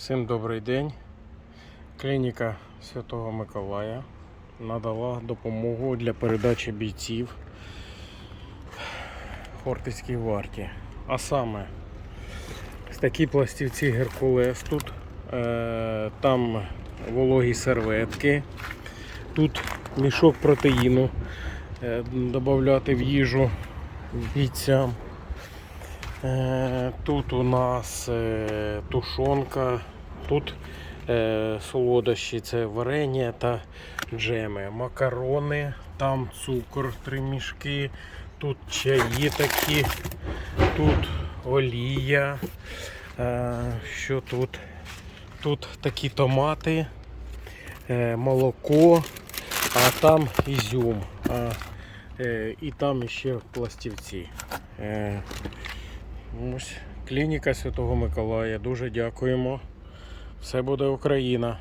Всім добрий день. Клініка Святого Миколая надала допомогу для передачі бійців Хортицькій варті. А саме такі пластівці Геркулес тут, е, там вологі серветки, тут мішок протеїну е, додати в їжу бійцям. Е, Тут у нас е, тушонка, тут е, солодощі, це варення та джеми, макарони, там цукор, три мішки, тут чаї такі, тут олія. Що тут? Тут такі томати, молоко, а там ізюм. І там ще пластівці. Ось клініка Святого Миколая. Дуже дякуємо. Все буде Україна.